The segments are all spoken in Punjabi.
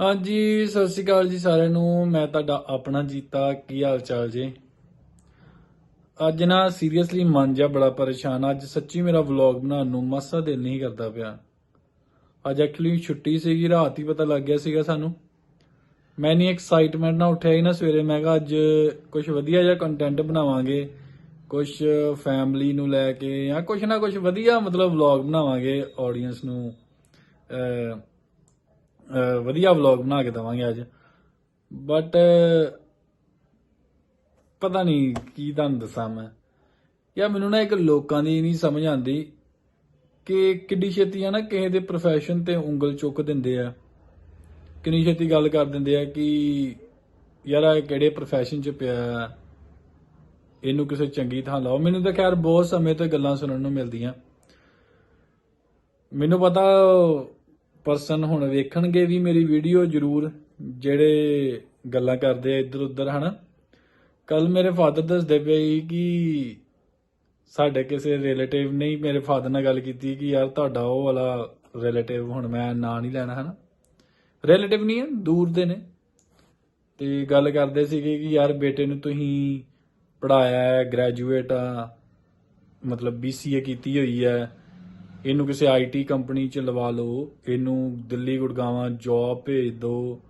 ਹਾਂਜੀ, ਸਤਿ ਸ਼੍ਰੀ ਅਕਾਲ ਜੀ ਸਾਰਿਆਂ ਨੂੰ। ਮੈਂ ਤੁਹਾਡਾ ਆਪਣਾ ਜੀਤਾ। ਕੀ ਹਾਲ ਚਾਲ ਜੀ? ਅੱਜ ਨਾ ਸੀਰੀਅਸਲੀ ਮਨ ਜਿਹਾ ਬੜਾ ਪਰੇਸ਼ਾਨ ਅੱਜ ਸੱਚੀ ਮੇਰਾ ਵਲੌਗ ਬਣਾਉਣ ਨੂੰ ਮਸਾ ਦਿਲ ਨਹੀਂ ਕਰਦਾ ਪਿਆ। ਅੱਜ ਐਕਚੁਅਲੀ ਛੁੱਟੀ ਸੀਗੀ, ਰਾਤ ਹੀ ਪਤਾ ਲੱਗ ਗਿਆ ਸੀਗਾ ਸਾਨੂੰ। ਮੈਂ ਨਹੀਂ ਐਕਸਾਈਟਮੈਂਟ ਨਾਲ ਉੱਠਿਆ ਹੀ ਨਾ ਸਵੇਰੇ। ਮੈਂ ਕਿਹਾ, ਅੱਜ ਕੁਝ ਵਧੀਆ ਜਿਹਾ ਕੰਟੈਂਟ ਬਣਾਵਾਂਗੇ। ਕੁਝ ਫੈਮਿਲੀ ਨੂੰ ਲੈ ਕੇ ਜਾਂ ਕੁਝ ਨਾ ਕੁਝ ਵਧੀਆ ਮਤਲਬ ਵਲੌਗ ਬਣਾਵਾਂਗੇ ਆਡੀਅנס ਨੂੰ। ਵਧੀਆ ਵਲੌਗ ਬਣਾ ਕੇ ਦਵਾਂਗੇ ਅੱਜ। ਬਟ ਪਤਾ ਨਹੀਂ ਕੀ ਤੁਹਾਨੂੰ ਦੱਸਾਂ ਮੈਂ। ਯਾ ਮੈਨੂੰ ਨਾ ਇੱਕ ਲੋਕਾਂ ਦੀ ਨਹੀਂ ਸਮਝ ਆਉਂਦੀ ਕਿ ਕਿੱਡੀ ਛੇਤੀ ਆ ਨਾ ਕਿਸੇ ਦੇ profession ਤੇ ਉਂਗਲ ਚੁੱਕ ਦਿੰਦੇ ਆ। ਕਿੰਨੀ ਛੇਤੀ ਗੱਲ ਕਰ ਦਿੰਦੇ ਆ ਕਿ ਯਾਰ ਇਹ ਕਿਹੜੇ profession ਚ ਪਿਆ ਇਹਨੂੰ ਕਿਸੇ ਚੰਗੀ ਥਾਂ ਲਾਓ। ਮੈਨੂੰ ਤਾਂ ਖੈਰ ਬਹੁਤ ਸਮੇਂ ਤੋਂ ਗੱਲਾਂ ਸੁਣਨ ਨੂੰ ਮਿਲਦੀਆਂ। ਮੈਨੂੰ ਪਤਾ ਪਰਸਨ ਹੁਣ ਵੇਖਣਗੇ ਵੀ ਮੇਰੀ ਵੀਡੀਓ ਜ਼ਰੂਰ ਜਿਹੜੇ ਗੱਲਾਂ ਕਰਦੇ ਆ ਇੱਧਰ ਉੱਧਰ ਹਨਾ? ਕੱਲ ਮੇਰੇ ਫਾਦਰ ਦੱਸਦੇ ਪਏ ਸੀ ਕਿ ਸਾਡੇ ਕਿਸੇ ਰਿਲੇਟਿਵ ਨੇ ਮੇਰੇ ਫਾਦਰ ਨਾਲ ਗੱਲ ਕੀਤੀ ਕਿ ਯਾਰ ਤੁਹਾਡਾ ਉਹ ਵਾਲਾ ਰਿਲੇਟਿਵ ਹੁਣ ਮੈਂ ਨਾਂ ਨਹੀਂ ਲੈਣਾ, ਹਨਾ? ਰਿਲੇਟਿਵ ਨਹੀਂ ਹੈ ਦੂਰ ਦੇ ਨੇ। ਤੇ ਗੱਲ ਕਰਦੇ ਸੀਗੇ ਕਿ ਯਾਰ ਬੇਟੇ ਨੂੰ ਤੁਸੀਂ ਪੜਾਇਆ ਹੈ ਗ੍ਰੈਜੂਏਟ ਆ, ਮਤਲਬ BCA ਕੀਤੀ ਹੋਈ ਹੈ। ਇਹਨੂੰ ਕਿਸੇ ਆਈਟੀ ਕੰਪਨੀ ਚ ਲਵਾ ਲਓ, ਇਹਨੂੰ ਦਿੱਲੀ, ਗੁੜਗਾਵਾਂ ਜੌਬ ਭੇਜ ਦਿਓ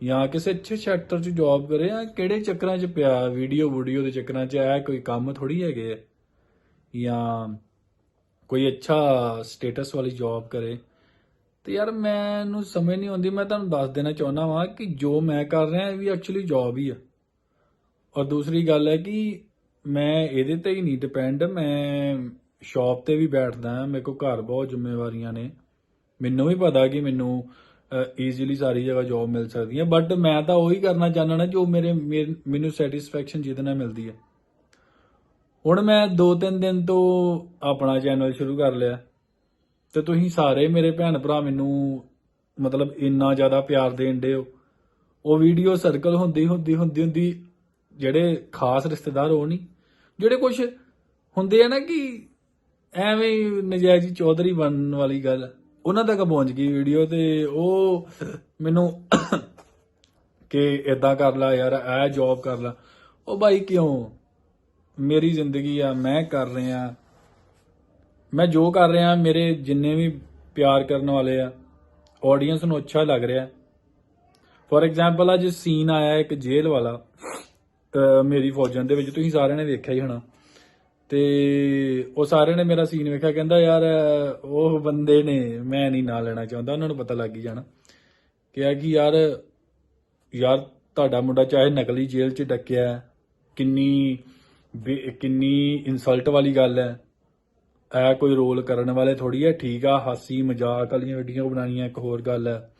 ਜਾਂ ਕਿਸੇ ਅੱਛੇ ਸੈਕਟਰ ਚ ਜੌਬ ਕਰੇ, ਜਾਂ ਕਿਹੜੇ ਚੱਕਰਾਂ ਚ ਪਿਆ ਵੀਡੀਓ ਵੀਡੀਓ ਦੇ ਚੱਕਰਾਂ ਚ ਇਹ ਕੋਈ ਕੰਮ ਥੋੜੀ ਹੈਗੇ ਆ, ਜਾਂ ਕੋਈ ਅੱਛਾ ਸਟੇਟਸ ਵਾਲੀ ਜੌਬ ਕਰੇ। ਤੇ ਯਾਰ ਮੈਨੂੰ ਸਮਝ ਨਹੀਂ ਆਉਂਦੀ, ਮੈਂ ਤੁਹਾਨੂੰ ਦੱਸ ਦੇਣਾ ਚਾਹੁੰਦਾ ਵਾਂ ਕਿ ਜੋ ਮੈਂ ਕਰ ਰਿਹਾ, ਇਹ ਵੀ ਐਕਚੁਅਲੀ ਜੌਬ ਹੀ ਆ। ਔਰ ਦੂਸਰੀ ਗੱਲ ਹੈ ਕਿ ਮੈਂ ਇਹਦੇ ਤੇ ਹੀ ਨਹੀਂ ਡਿਪੈਂਡ ਮੈਂ ਸ਼ਾਪ ਤੇ ਵੀ ਬੈਠਦਾ ਹਾਂ, ਮੇਰੇ ਕੋਲ ਘਰ ਬਹੁਤ ਜ਼ਿੰਮੇਵਾਰੀਆਂ ਨੇ। ਮੈਨੂੰ ਵੀ ਪਤਾ ਕਿ ਮੈਨੂੰ ਈਜ਼ੀਲੀ ਸਾਰੀ ਜਗ੍ਹਾ ਜੌਬ ਮਿਲ ਸਕਦੀ ਹੈ ਬਟ ਮੈਂ ਤਾਂ ਉਹੀ ਕਰਨਾ ਚਾਹੁੰਦਾ ਨਾ ਜੋ ਮੇਰੇ, ਮੇਰੇ- ਮੈਨੂੰ ਸੈਟੀਸਫੈਕਸ਼ਨ ਜਿਹਦੇ ਨਾਲ ਮਿਲਦੀ ਹੈ। ਹੁਣ ਮੈਂ 2-3 ਦਿਨ ਤੋਂ ਆਪਣਾ ਚੈਨਲ ਸ਼ੁਰੂ ਕਰ ਲਿਆ। ਤੇ ਤੁਸੀਂ ਸਾਰੇ ਮੇਰੇ ਭੈਣ ਭਰਾ ਮੈਨੂੰ, ਮਤਲਬ ਇੰਨਾ ਜ਼ਿਆਦਾ ਪਿਆਰ ਦੇਣ ਦੇ ਹੋ। ਉਹ ਵੀਡੀਓ ਸਰਕਲ ਹੁੰਦੀ ਹੁੰਦੀ ਹੁੰਦੀ ਹੁੰਦੀ, ਜਿਹੜੇ ਖਾਸ ਰਿਸ਼ਤੇਦਾਰ ਉਹ ਨਹੀਂ, ਜਿਹੜੇ ਕੁਝ ਹੁੰਦੇ ਆ ਨਾ ਕਿ ਐਵੇਂ ਹੀ ਨਜਾਇਜ਼ ਚੌਧਰੀ ਬਣਨ ਵਾਲੀ ਗੱਲ। ਉਹਨਾਂ ਤੱਕ ਪਹੁੰਚ ਗਈ ਵੀਡੀਓ ਤੇ ਉਹ ਮੈਨੂੰ ਕਿ ਇਦਾਂ ਕਰ ਲੈ ਯਾਰ, ਇਹ ਜੌਬ ਕਰ ਲੈ। ਉਹ ਬਾਈ ਕਿਉਂ? ਮੇਰੀ ਜ਼ਿੰਦਗੀ ਆ, ਮੈਂ ਕਰ ਰਿਹਾ। ਮੈਂ ਜੋ ਕਰ ਰਿਹਾ, ਮੇਰੇ ਜਿੰਨੇ ਵੀ ਪਿਆਰ ਕਰਨ ਵਾਲੇ ਆ ਆਡੀਅנס ਨੂੰ ਅੱਛਾ ਲੱਗ ਰਿਹਾ। ਫੋਰ ਐਗਜ਼ਾਮਪਲ ਅੱਜ ਸੀਨ ਆਇਆ ਇੱਕ ਜੇਲ੍ਹ ਵਾਲਾ ਮੇਰੀ ਫੌਜਾਂ ਦੇ ਵਿੱਚ। ਤੁਸੀਂ ਸਾਰਿਆਂ ਨੇ ਵੇਖਿਆ ਹੀ ਹੋਣਾ। ਤੇ ਉਹ ਸਾਰਿਆਂ ਨੇ ਮੇਰਾ ਸੀਨ ਵੇਖਿਆ, ਕਹਿੰਦਾ ਯਾਰ, ਉਹ ਬੰਦੇ ਨੇ ਮੈਂ ਨਹੀਂ ਨਾਂ ਲੈਣਾ ਚਾਹੁੰਦਾ, ਉਹਨਾਂ ਨੂੰ ਪਤਾ ਲੱਗ ਹੀ ਜਾਣਾ। ਕਿਹਾ ਕਿ ਯਾਰ ਯਾਰ ਤੁਹਾਡਾ ਮੁੰਡਾ ਚਾਹੇ ਨਕਲੀ ਜੇਲ੍ਹ 'ਚ ਡੱਕਿਆ ਕਿੰਨੀ ਕਿੰਨੀ ਇਨਸਲਟ ਵਾਲੀ ਗੱਲ ਹੈ, ਇਹ ਕੋਈ ਰੋਲ ਕਰਨ ਵਾਲੇ ਥੋੜੀ ਹੈ, ਠੀਕ ਆ, ਹਾਸੀ ਮਜ਼ਾਕ ਵਾਲੀਆਂ ਵੀਡੀਓ ਬਣਾਉਣੀਆਂ, ਇੱਕ ਹੋਰ ਗੱਲ ਹੈ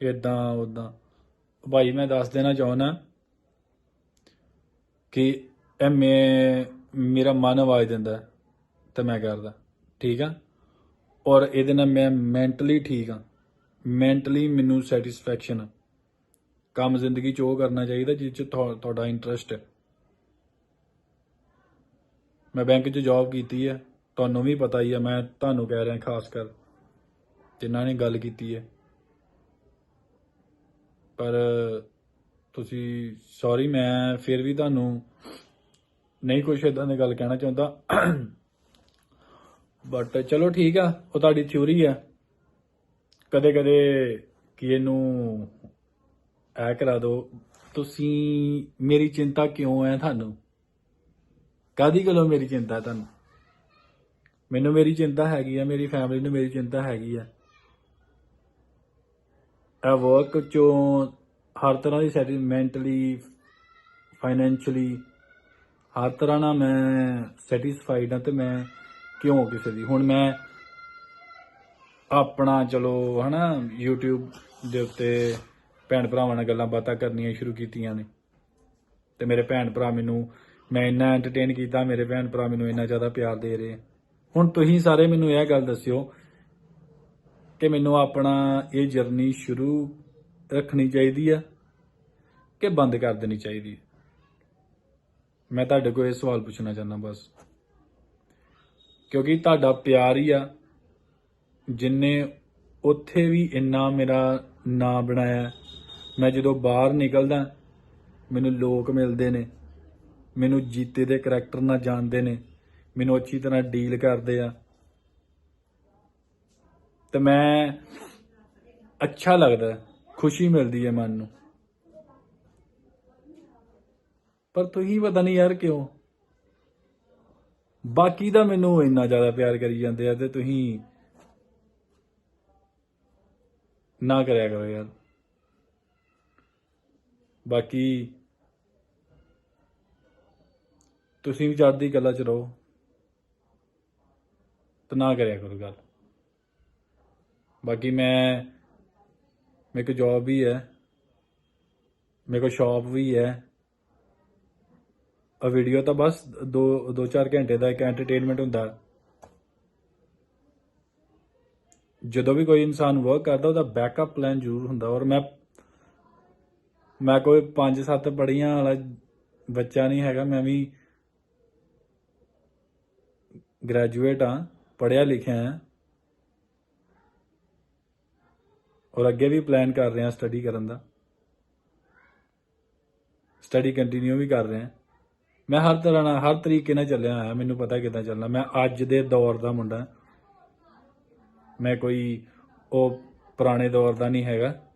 ਇਦਾਂ ਉਦਾਂ ਭਾਈ, ਮੈਂ ਦੱਸ ਦੇਣਾ ਚਾਹੁੰਦਾ ਕਿ ਇਹ ਮੇਰਾ ਮਨ ਆਵਾਜ਼ ਦਿੰਦਾ ਹੈ ਮੈਂ ਕਰਦਾ, ਠੀਕ ਆ? ਔਰ ਇਹਦੇ ਨਾਲ ਮੈਂ ਮੈਂਟਲੀ ਠੀਕ ਆ। ਮੈਂਟਲੀ ਮੈਨੂੰ ਸੈਟੀਸਫੈਕਸ਼ਨ ਕੰਮ ਜ਼ਿੰਦਗੀ ਚ ਉਹ ਕਰਨਾ ਚਾਹੀਦਾ ਜਿਸ ਚ ਤੁਹਾਡਾ ਇੰਟਰਸਟ ਹੈ ਮੈਂ ਬੈਂਕ 'ਚ ਜੌਬ ਕੀਤੀ ਹੈ ਤੁਹਾਨੂੰ ਵੀ ਪਤਾ ਹੀ ਹੈ ਮੈਂ ਤੁਹਾਨੂੰ ਕਹਿ ਰਿਹਾ ਖਾਸ ਕਰ, ਜਿਨ੍ਹਾਂ ਨੇ ਗੱਲ ਕੀਤੀ ਹੈ ਪਰ ਤੁਸੀਂ ਸੌਰੀ ਮੈਂ ਫਿਰ ਵੀ ਤੁਹਾਨੂੰ ਨਹੀਂ ਕੁਝ ਇਦਾਂ ਦੀ ਗੱਲ ਕਹਿਣਾ ਚਾਹੁੰਦਾ। ਬਟ ਚਲੋ ਠੀਕ ਆ, ਉਹ ਤੁਹਾਡੀ ਥਿਉਰੀ ਆ। ਕਦੇ ਕਦੇ ਕਿ ਇਹਨੂੰ ਐ ਕਰਾ ਦਿਓ। ਤੁਸੀਂ ਮੇਰੀ ਚਿੰਤਾ ਕਿਉਂ ਹੈ ਤੁਹਾਨੂੰ? ਕਾਦੀ ਗੱਲੋਂ ਮੇਰੀ ਚਿੰਤਾ ਹੈ ਤੁਹਾਨੂੰ? ਮੈਨੂੰ ਮੇਰੀ ਚਿੰਤਾ ਹੈਗੀ ਆ, ਮੇਰੀ ਫੈਮਿਲੀ ਨੂੰ ਮੇਰੀ ਚਿੰਤਾ ਹੈਗੀ ਆ। ਇਹ ਵਰਕ ਚੋਂ ਹਰ ਤਰ੍ਹਾਂ ਦੀ ਸੈਟਿੰਗ ਮੈਂਟਲੀ ਫਾਈਨੈਂਸ਼ੀਅਲੀ ਹਰ ਤਰ੍ਹਾਂ ਨਾਲ ਮੈਂ ਸੈਟੀਸਫਾਈਡ ਹਾਂ ਤੇ ਮੈਂ ਕਿਉਂ ਕਿਸੇ ਦੀ? ਹੁਣ ਮੈਂ ਆਪਣਾ ਚਲੋ ਹਨਾ, YouTube ਦੇ ਉੱਤੇ ਭੈਣ ਭਰਾਵਾਂ ਨਾਲ ਗੱਲਾਂ ਬਾਤਾਂ ਕਰਨੀਆਂ ਸ਼ੁਰੂ ਕੀਤੀਆਂ ਨੇ। ਤੇ ਮੇਰੇ ਭੈਣ ਭਰਾ ਮੈਨੂੰ, ਮੈਂ ਇੰਨਾ ਐਂਟਰਟੇਨ ਕੀਤਾ, ਮੇਰੇ ਭੈਣ ਭਰਾ ਮੈਨੂੰ ਇੰਨਾ ਜ਼ਿਆਦਾ ਪਿਆਰ ਦੇ ਰਹੇ। ਹੁਣ ਤੁਸੀਂ ਸਾਰੇ ਮੈਨੂੰ ਇਹ ਗੱਲ ਦੱਸਿਓ ਕਿ ਮੈਨੂੰ ਆਪਣਾ ਇਹ ਜਰਨੀ ਸ਼ੁਰੂ ਰੱਖਣੀ ਚਾਹੀਦੀ ਆ ਕਿ ਬੰਦ ਕਰ ਦੇਣੀ ਚਾਹੀਦੀ ਹੈ ਮੈਂ ਤੁਹਾਡੇ ਕੋਲ ਇਹ ਸਵਾਲ ਪੁੱਛਣਾ ਚਾਹੁੰਦਾ ਬਸ। ਕਿਉਂਕਿ ਤੁਹਾਡਾ ਪਿਆਰ ਹੀ ਆ, ਜਿੰਨੇ ਉੱਥੇ ਵੀ ਇੰਨਾ ਮੇਰਾ ਨਾਂ ਬਣਾਇਆ ਮੈਂ ਜਦੋਂ ਬਾਹਰ ਨਿਕਲਦਾ, ਮੈਨੂੰ ਲੋਕ ਮਿਲਦੇ ਨੇ, ਮੈਨੂੰ ਜੀਤੇ ਦੇ ਕਰੈਕਟਰ ਨਾਲ ਜਾਣਦੇ ਨੇ, ਮੈਨੂੰ ਅੱਛੀ ਤਰ੍ਹਾਂ ਡੀਲ ਕਰਦੇ ਆ। ਤੇ ਮੈਂ ਅੱਛਾ ਲੱਗਦਾ, ਖੁਸ਼ੀ ਮਿਲਦੀ ਹੈ ਮਨ ਨੂੰ। ਪਰ ਤੁਸੀਂ ਪਤਾ ਨਹੀਂ ਯਾਰ ਕਿਉਂ? ਬਾਕੀ ਦਾ ਮੈਨੂੰ ਇੰਨਾ ਜ਼ਿਆਦਾ ਪਿਆਰ ਕਰੀ ਜਾਂਦੇ ਆ ਤੇ ਤੁਸੀਂ ਨਾ ਕਰਿਆ ਕਰੋ ਯਾਰ। ਬਾਕੀ ਤੁਸੀਂ ਵੀ ਚੜ੍ਹਦੀ ਗੱਲਾਂ ਚ ਰਹੋ ਤੇ ਨਾ ਕਰਿਆ ਕਰੋ ਗੱਲ। ਬਾਕੀ ਮੈਂ, ਮੇਰੇ ਕੋਲ ਜੌਬ ਵੀ ਹੈ, ਮੇਰੇ ਕੋਲ ਸ਼ਾਪ ਵੀ ਹੈ। ਵੀਡੀਓ ਤਾਂ ਬਸ 2 2-4 ਘੰਟੇ ਦਾ ਇੱਕ ਐਂਟਰਟੇਨਮੈਂਟ ਹੁੰਦਾ। ਜਦੋਂ ਵੀ ਕੋਈ ਇਨਸਾਨ ਵਰਕ ਕਰਦਾ, ਉਹਦਾ ਬੈਕਅਪ ਪਲਾਨ ਜ਼ਰੂਰ ਹੁੰਦਾ। ਔਰ ਮੈਂ ਮੈਂ ਕੋਈ 5-7 ਪੜੀਆਂ ਵਾਲਾ ਬੱਚਾ ਨਹੀਂ ਹੈਗਾ, ਮੈਂ ਵੀ ਗ੍ਰੈਜੂਏਟ ਆ ਪੜਿਆ ਲਿਖਿਆ ਆ ਔਰ ਅੱਗੇ ਵੀ ਪਲਾਨ ਕਰ ਰਹੇ ਹਾਂ ਸਟੱਡੀ ਕਰਨ ਦਾ। ਸਟੱਡੀ ਕੰਟੀਨਿਊ ਵੀ ਕਰ ਰਹੇ। ਹਾਂ ਮੈਂ ਹਰ ਤਰ੍ਹਾਂ ਨਾਲ, ਹਰ ਤਰੀਕੇ ਨਾਲ ਚੱਲਿਆ ਆਇਆ ਮੈਨੂੰ ਪਤਾ ਕਿੱਦਾਂ ਚੱਲਣਾ। ਮੈਂ ਅੱਜ ਦੇ ਦੌਰ ਦਾ ਮੁੰਡਾ। ਮੈਂ ਕੋਈ, ਉਹ ਪੁਰਾਣੇ ਦੌਰ ਦਾ ਨਹੀਂ ਹੈਗਾ।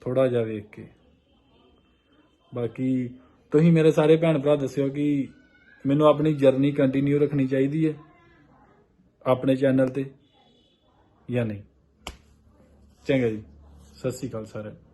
ਥੋੜਾ ਜਿਹਾ ਵੇਖ ਕੇ। ਬਾਕੀ ਤੁਸੀਂ ਮੇਰੇ ਸਾਰੇ ਭੈਣ ਭਰਾ ਦੱਸਿਓ ਕਿ ਮੈਨੂੰ ਆਪਣੀ ਜਰਨੀ ਕੰਟੀਨਿਊ ਰੱਖਣੀ ਚਾਹੀਦੀ ਹੈ, ਆਪਣੇ ਚੈਨਲ ਤੇ ਜਾਂ ਨਹੀਂ। ਚੰਗਾ ਜੀ। ਸਤਿ ਸ਼੍ਰੀ ਅਕਾਲ ਸਾਰਿਆਂ